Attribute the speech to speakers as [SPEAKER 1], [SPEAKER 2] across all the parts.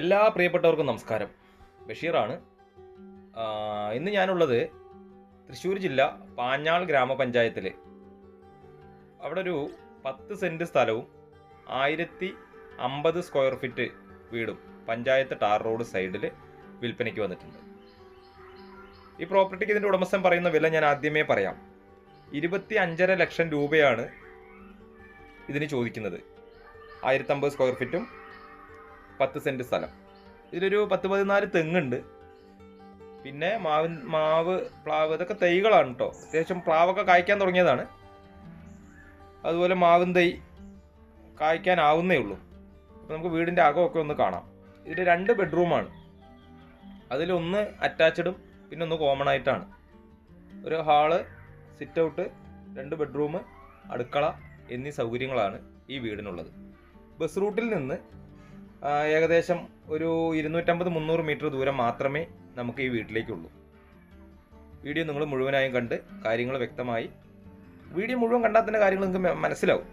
[SPEAKER 1] എല്ലാ പ്രിയപ്പെട്ടവർക്കും നമസ്കാരം. ബഷീറാണ്. ഇന്ന് ഞാനുള്ളത് തൃശ്ശൂർ ജില്ല പാഞ്ഞാൾ ഗ്രാമപഞ്ചായത്തിൽ അവിടെ ഒരു പത്ത് സെന്റ് സ്ഥലവും ആയിരത്തി അമ്പത് സ്ക്വയർ ഫീറ്റ് വീടും പഞ്ചായത്ത് ടാർ റോഡ് സൈഡിൽ വിൽപ്പനയ്ക്ക് വന്നിട്ടുണ്ട്. ഈ പ്രോപ്പർട്ടിക്ക് ഇതിന്റെ ഉടമസ്ഥൻ പറയുന്ന വില ഞാൻ ആദ്യമേ പറയാം. ഇരുപത്തി അഞ്ചര ലക്ഷം രൂപയാണ് ഇതിന് ചോദിക്കുന്നത്. ആയിരത്തമ്പത് സ്ക്വയർ ഫീറ്റും പത്ത് സെന്റ് സ്ഥലം. ഇതിലൊരു പത്ത് പതിനാല് തെങ്ങുണ്ട്. പിന്നെ മാവ് മാവ് പ്ലാവ് ഇതൊക്കെ തൈകളാണ് കേട്ടോ അത്യാവശ്യം പ്ലാവൊക്കെ കായ്ക്കാൻ തുടങ്ങിയതാണ്. അതുപോലെ മാവും തൈ കായ്ക്കാനാവുന്നേ ഉള്ളൂ. നമുക്ക് വീടിന്റെ അകമൊക്കെ ഒന്ന് കാണാം. ഇതിൽ രണ്ട് ബെഡ്റൂമാണ്. അതിലൊന്ന് അറ്റാച്ചഡും പിന്നെ ഒന്ന് കോമൺ ആയിട്ടാണ്. ഒരു ഹാൾ സിറ്റ് ഔട്ട് രണ്ട് ബെഡ്റൂം അടുക്കള എന്നീ സൗകര്യങ്ങളാണ് ഈ വീടിനുള്ളത്. ബസ് റൂട്ടിൽ നിന്ന് ഏകദേശം ഒരു ഇരുന്നൂറ്റമ്പത് മുന്നൂറ് മീറ്റർ ദൂരം മാത്രമേ നമുക്ക് ഈ വീട്ടിലേക്കുള്ളൂ. വീഡിയോ നിങ്ങൾ മുഴുവനായും കണ്ട് കാര്യങ്ങൾ വ്യക്തമായി. വീഡിയോ മുഴുവൻ കണ്ടാൽ തന്നെ കാര്യങ്ങൾ നിങ്ങൾക്ക് മനസ്സിലാവും.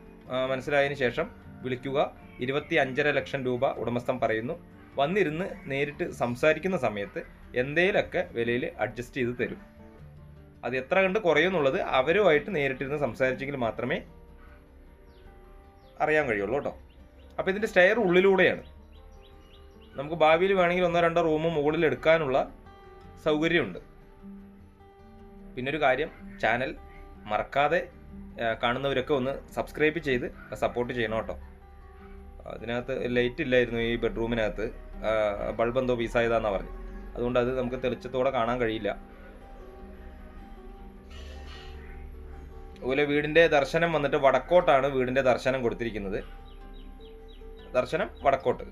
[SPEAKER 1] മനസ്സിലായതിനു ശേഷം വിളിക്കുക. ഇരുപത്തി അഞ്ചര ലക്ഷം രൂപ ഉടമസ്ഥൻ പറയുന്നു. വന്നിരുന്ന് നേരിട്ട് സംസാരിക്കുന്ന സമയത്ത് എന്തേലൊക്കെ വിലയിൽ അഡ്ജസ്റ്റ് ചെയ്ത് തരും. അത് എത്ര കണ്ട് കുറയുമെന്നുള്ളത് അവരുമായിട്ട് നേരിട്ടിരുന്ന് സംസാരിച്ചെങ്കിൽ മാത്രമേ അറിയാൻ കഴിയുള്ളൂ കേട്ടോ. അപ്പോൾ ഇതിന്റെ സ്റ്റെയർ ഉള്ളിലൂടെയാണ്. നമുക്ക് ഭാവിയിൽ വേണമെങ്കിൽ ഒന്നോ രണ്ടോ റൂം മുകളിൽ എടുക്കാനുള്ള സൗകര്യമുണ്ട്. പിന്നൊരു കാര്യം ചാനൽ മറക്കാതെ കാണുന്നവരൊക്കെ ഒന്ന് സബ്സ്ക്രൈബ് ചെയ്ത് സപ്പോർട്ട് ചെയ്യണം കേട്ടോ. അതിനകത്ത് ലൈറ്റ് ഇല്ലായിരുന്നു ഈ ബെഡ്റൂമിനകത്ത്. ബൾബ് എന്തോ പീസായതാന്നാണ് പറഞ്ഞു. അതുകൊണ്ട് അത് നമുക്ക് തെളിച്ചത്തോടെ കാണാൻ കഴിയില്ല. അതുപോലെ വീടിന്റെ ദർശനം വന്നിട്ട് വടക്കോട്ടാണ് വീടിന്റെ ദർശനം കൊടുത്തിരിക്കുന്നത്. ദർശനം വടക്കോട്ട്.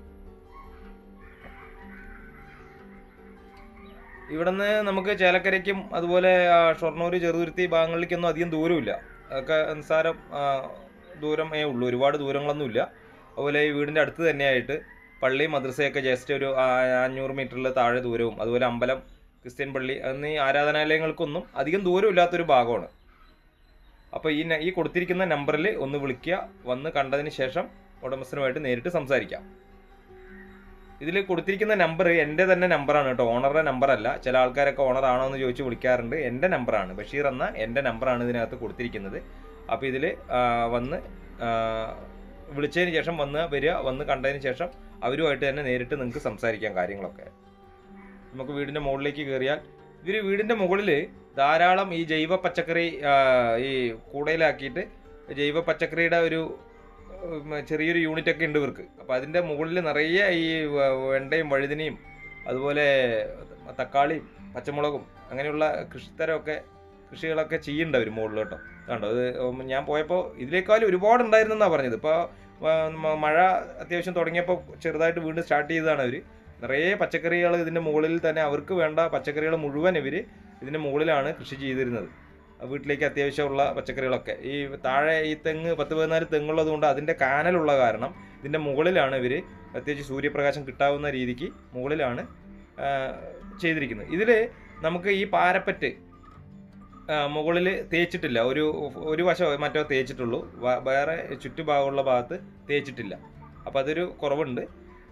[SPEAKER 1] ഇവിടുന്ന് നമുക്ക് ചേലക്കരയ്ക്കും അതുപോലെ ഷൊർണൂർ ചെറുതുരുത്തി ഭാഗങ്ങളിലേക്കൊന്നും അധികം ദൂരമില്ല. അതൊക്കെ നിസ്സാരം ദൂരം ദൂരമേ ഉള്ളൂ. ഒരുപാട് ദൂരങ്ങളൊന്നുമില്ല. അതുപോലെ ഈ വീടിന്റെ അടുത്ത് തന്നെയായിട്ട് പള്ളി മദ്രസയൊക്കെ ജസ്റ്റ് ഒരു അഞ്ഞൂറ് മീറ്ററിൽ താഴെ ദൂരവും. അതുപോലെ അമ്പലം ക്രിസ്ത്യൻ പള്ളി എന്നീ ആരാധനാലയങ്ങൾക്കൊന്നും അധികം ദൂരമില്ലാത്തൊരു ഭാഗമാണ്. അപ്പോൾ ഈ ഈ കൊടുത്തിരിക്കുന്ന നമ്പറിൽ ഒന്ന് വിളിക്കുക. വന്ന് കണ്ടതിന് ശേഷം ഉടമസ്ഥനുമായിട്ട് നേരിട്ട് സംസാരിക്കാം. ഇതിൽ കൊടുത്തിരിക്കുന്ന നമ്പർ എന്റെ തന്നെ നമ്പറാണ് കേട്ടോ. ഓണറുടെ നമ്പറല്ല ചില ആൾക്കാരൊക്കെ ഓണർ ആണോ എന്ന് ചോദിച്ച് വിളിക്കാറുണ്ട്. എന്റെ നമ്പറാണ് ബഷീർ എന്ന എന്റെ നമ്പറാണ് ഇതിനകത്ത് കൊടുത്തിരിക്കുന്നത്. അപ്പോൾ ഇതിൽ വന്ന് വിളിച്ചതിന് ശേഷം വന്ന് വരിക വന്ന് കണ്ടതിന് ശേഷം അവരുമായിട്ട് തന്നെ നേരിട്ട് നിങ്ങൾക്ക് സംസാരിക്കാം കാര്യങ്ങളൊക്കെ. നമുക്ക് വീടിന്റെ മുകളിലേക്ക് കയറിയാൽ ഇവർ വീടിന്റെ മുകളിൽ ധാരാളം ഈ ജൈവ പച്ചക്കറി ഈ കൂടയിലാക്കിയിട്ട് ജൈവ പച്ചക്കറിയുടെ ഒരു ചെറിയൊരു യൂണിറ്റ് ഒക്കെ ഉണ്ട് ഇവർക്ക്. അപ്പോൾ അതിന്റെ മുകളിൽ നിറയെ ഈ വെണ്ടയും വഴുതിനയും അതുപോലെ തക്കാളിയും പച്ചമുളകും അങ്ങനെയുള്ള കൃഷിത്തരമൊക്കെ കൃഷികളൊക്കെ ചെയ്യുന്നുണ്ട് അവർ മുകളിൽ കേട്ടോ. കണ്ടോ? അത് ഞാൻ പോയപ്പോൾ ഇതിനേക്കാളും ഒരുപാട് ഉണ്ടായിരുന്നെന്നാണ് പറഞ്ഞത്. ഇപ്പോൾ മഴ അത്യാവശ്യം തുടങ്ങിയപ്പോൾ ചെറുതായിട്ട് വീണ്ടും സ്റ്റാർട്ട് ചെയ്തതാണ് അവർ നിറയെ പച്ചക്കറികൾ ഇതിന്റെ മുകളിൽ തന്നെ അവർക്ക് വേണ്ട പച്ചക്കറികൾ മുഴുവൻ ഇവർ ഇതിന്റെ മുകളിലാണ് കൃഷി ചെയ്തിരുന്നത്. വീട്ടിലേക്ക് അത്യാവശ്യമുള്ള പച്ചക്കറികളൊക്കെ. ഈ താഴെ ഈ തെങ്ങ് പത്ത് പതിനാല് തെങ്ങുള്ളത് കൊണ്ട് അതിന്റെ കാനലുള്ള കാരണം ഇതിന്റെ മുകളിലാണ് ഇവർ അത്യാവശ്യം സൂര്യപ്രകാശം കിട്ടാവുന്ന രീതിക്ക് മുകളിലാണ് ചെയ്തിരിക്കുന്നത്. ഇതിൽ നമുക്ക് ഈ പാരപ്പറ്റ് മുകളിൽ തേച്ചിട്ടില്ല. ഒരു ഒരു വശം മറ്റോ തേച്ചിട്ടുള്ളൂ. വേറെ ചുറ്റുഭാഗമുള്ള ഭാഗത്ത് തേച്ചിട്ടില്ല. അപ്പോൾ അതൊരു കുറവുണ്ട്.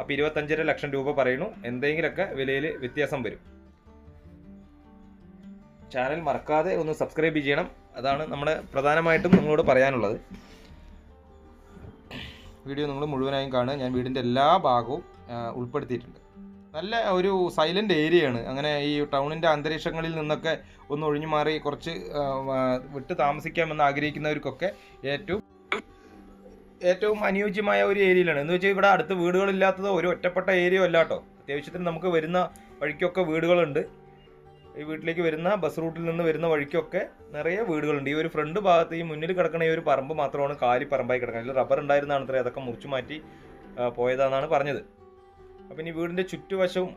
[SPEAKER 1] അപ്പോൾ ഇരുപത്തഞ്ചര ലക്ഷം രൂപ പറയുന്നു. എന്തെങ്കിലുമൊക്കെ വിലയിൽ വ്യത്യാസം വരും. ചാനൽ മറക്കാതെ ഒന്ന് സബ്സ്ക്രൈബ് ചെയ്യണം. അതാണ് നമ്മുടെ പ്രധാനമായിട്ടും നിങ്ങളോട് പറയാനുള്ളത്. വീഡിയോ നിങ്ങൾ മുഴുവനായും കാണുക. ഞാൻ വീടിന്റെ എല്ലാ ഭാഗവും ഉൾപ്പെടുത്തിയിട്ടുണ്ട്. നല്ല ഒരു സൈലന്റ് ഏരിയയാണ് അങ്ങനെ ഈ ടൗണിന്റെ അന്തരീക്ഷങ്ങളിൽ നിന്നൊക്കെ ഒന്ന് ഒഴിഞ്ഞു മാറി കുറച്ച് വിട്ട് താമസിക്കാമെന്ന് ആഗ്രഹിക്കുന്നവർക്കൊക്കെ ഏറ്റവും ഏറ്റവും അനുയോജ്യമായ ഒരു ഏരിയയിലാണ് എന്ന് വെച്ചാൽ ഇവിടെ അടുത്ത് വീടുകളില്ലാത്തത് ഒരു ഒറ്റപ്പെട്ട ഏരിയ അല്ല കേട്ടോ. അത്യാവശ്യത്തിന് നമുക്ക് വരുന്ന വഴിക്കൊക്കെ വീടുകളുണ്ട്. ഈ വീട്ടിലേക്ക് വരുന്ന ബസ് റൂട്ടിൽ നിന്ന് വരുന്ന വഴിക്കൊക്കെ നിറയെ വീടുകളുണ്ട്. ഈ ഒരു ഫ്രണ്ട് ഭാഗത്ത് ഈ മുന്നിൽ കിടക്കുന്ന ഈ ഒരു പറമ്പ് മാത്രമാണ് കാലി പറമ്പായി കിടക്കുന്നത്. അതിൽ റബ്ബർ ഉണ്ടായിരുന്നാണ് അതൊക്കെ മുറിച്ചു മാറ്റി പോയതാണെന്നാണ് പറഞ്ഞത്. അപ്പം ഇനി വീടിന്റെ ചുറ്റുവശവും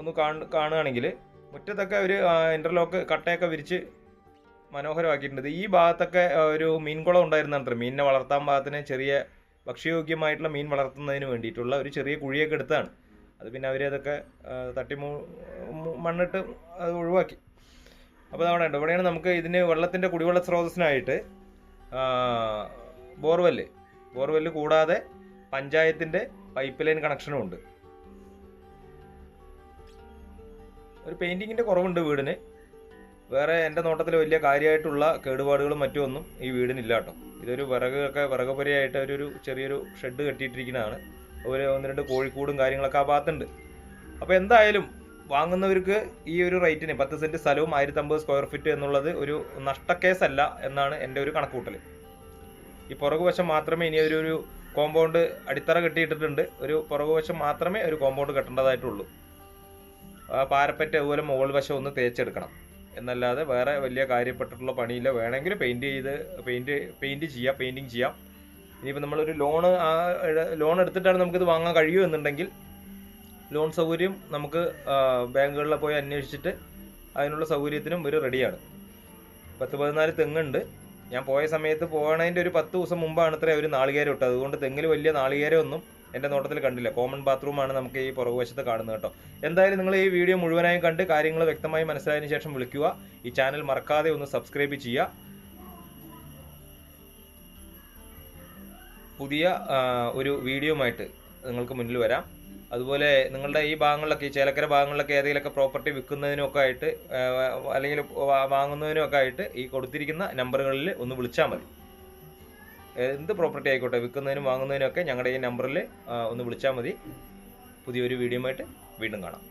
[SPEAKER 1] ഒന്ന് കാണു കാണുകയാണെങ്കിൽ മുറ്റത്തൊക്കെ ഒരു ഇന്റർലോക്ക് കട്ടയൊക്കെ വിരിച്ച് മനോഹരമാക്കിയിട്ടുണ്ട്. ഈ ഭാഗത്തൊക്കെ ഒരു മീൻകുളം ഉണ്ടായിരുന്നാണ് അത്ര മീനിനെ വളർത്താൻ ഭാഗത്തിന് ചെറിയ ഭക്ഷ്യയോഗ്യമായിട്ടുള്ള മീൻ വളർത്തുന്നതിന് വേണ്ടിയിട്ടുള്ള ഒരു ചെറിയ കുഴിയൊക്കെ എടുത്താണ് അത് പിന്നെ അവരതൊക്കെ തട്ടി മണ്ണിട്ട് അത് ഒഴിവാക്കി. അപ്പോൾ അവിടെ ഉണ്ട് ഇവിടെയാണ് നമുക്ക് ഇതിന് വെള്ളത്തിന്റെ കുടിവെള്ള സ്രോതസ്സിനായിട്ട് ബോർവെല്ല് ബോർവെല്ല് കൂടാതെ പഞ്ചായത്തിന്റെ പൈപ്പ് ലൈൻ കണക്ഷനും ഉണ്ട്. ഒരു പെയിന്റിങ്ങിന്റെ കുറവുണ്ട് വീടിന്. വേറെ എന്റെ നോട്ടത്തിൽ വലിയ കാര്യമായിട്ടുള്ള കേടുപാടുകളും മറ്റുമൊന്നും ഈ വീടിനില്ല കേട്ടോ. ഇതൊരു വിറകൊക്കെ വിറകുപരിയായിട്ട് ഒരു ചെറിയൊരു ഷെഡ് കെട്ടിയിട്ടിരിക്കുന്നതാണ്. അതുപോലെ ഒന്ന് രണ്ട് കോഴിക്കൂടും കാര്യങ്ങളൊക്കെ ആ ഭാഗത്തുണ്ട്. അപ്പോൾ എന്തായാലും വാങ്ങുന്നവർക്ക് ഈ ഒരു റേറ്റിന് പത്ത് സെന്റ് സ്ഥലവും ആയിരത്തമ്പത് സ്ക്വയർ ഫീറ്റ് എന്നുള്ളത് ഒരു നഷ്ടക്കേസല്ല എന്നാണ് എന്റെ ഒരു കണക്കൂട്ടൽ ഈ പുറകുവശം മാത്രമേ ഇനി ഒരു ഒരു കോമ്പൗണ്ട് അടിത്തറ കെട്ടിയിട്ടിട്ടുണ്ട്. ഒരു പുറകുവശം മാത്രമേ ഒരു കോമ്പൗണ്ട് കെട്ടേണ്ടതായിട്ടുള്ളൂ. പാരപ്പറ്റ് അതുപോലെ മുകൾ വശം ഒന്ന് തേച്ചെടുക്കണം. എന്നല്ലാതെ വേറെ വലിയ കാര്യപ്പെട്ടിട്ടുള്ള പണിയില്ല. വേണമെങ്കിൽ പെയിന്റ് ചെയ്ത് പെയിന്റ് പെയിന്റ് ചെയ്യാം പെയിന്റിങ് ചെയ്യാം. ഇനിയിപ്പോൾ നമ്മളൊരു ലോണ് ആ ലോൺ എടുത്തിട്ടാണ് നമുക്കിത് വാങ്ങാൻ കഴിയൂ എന്നുണ്ടെങ്കിൽ ലോൺ സൗകര്യം നമുക്ക് ബാങ്കുകളിൽ പോയി അന്വേഷിച്ചിട്ട് അതിനുള്ള സൗകര്യത്തിനും ഒരു റെഡിയാണ്. പത്ത് പതിനാല് തെങ്ങുണ്ട്. ഞാൻ പോയ സമയത്ത് പോകണതിന്റെ ഒരു പത്ത് ദിവസം മുമ്പാണ് ഇത്ര ഒരു നാളികേരം ഇട്ടത്. അതുകൊണ്ട് തെങ്ങിൽ വലിയ നാളികേരം ഒന്നും എന്റെ നോട്ടത്തിൽ കണ്ടില്ല. കോമൺ ബാത്റൂമാണ് നമുക്ക് ഈ പുറകുവശത്ത് കാണുന്നത് കേട്ടോ. എന്തായാലും നിങ്ങൾ ഈ വീഡിയോ മുഴുവനായും കണ്ട് കാര്യങ്ങൾ വ്യക്തമായി മനസ്സിലായതിനു ശേഷം വിളിക്കുക. ഈ ചാനൽ മറക്കാതെ ഒന്ന് സബ്സ്ക്രൈബ് ചെയ്യുക. പുതിയ ഒരു വീഡിയോയുമായിട്ട് നിങ്ങൾക്ക് മുന്നിൽ വരാം. അതുപോലെ നിങ്ങളുടെ ഈ ഭാഗങ്ങളിലൊക്കെ ഈ ചേലക്കര ഭാഗങ്ങളിലൊക്കെ ഏതെങ്കിലുമൊക്കെ പ്രോപ്പർട്ടി വിൽക്കുന്നതിനൊക്കെ ആയിട്ട് അല്ലെങ്കിൽ വാങ്ങുന്നതിനൊക്കെ ആയിട്ട് ഈ കൊടുത്തിരിക്കുന്ന നമ്പറുകളിൽ ഒന്ന് വിളിച്ചാൽ മതി. എന്ത് പ്രോപ്പർട്ടി ആയിക്കോട്ടെ വിൽക്കുന്നതിനും വാങ്ങുന്നതിനും ഒക്കെ ഞങ്ങളുടെ ഈ നമ്പറിൽ ഒന്ന് വിളിച്ചാൽ മതി. പുതിയൊരു വീഡിയോയുമായിട്ട് വീണ്ടും കാണാം.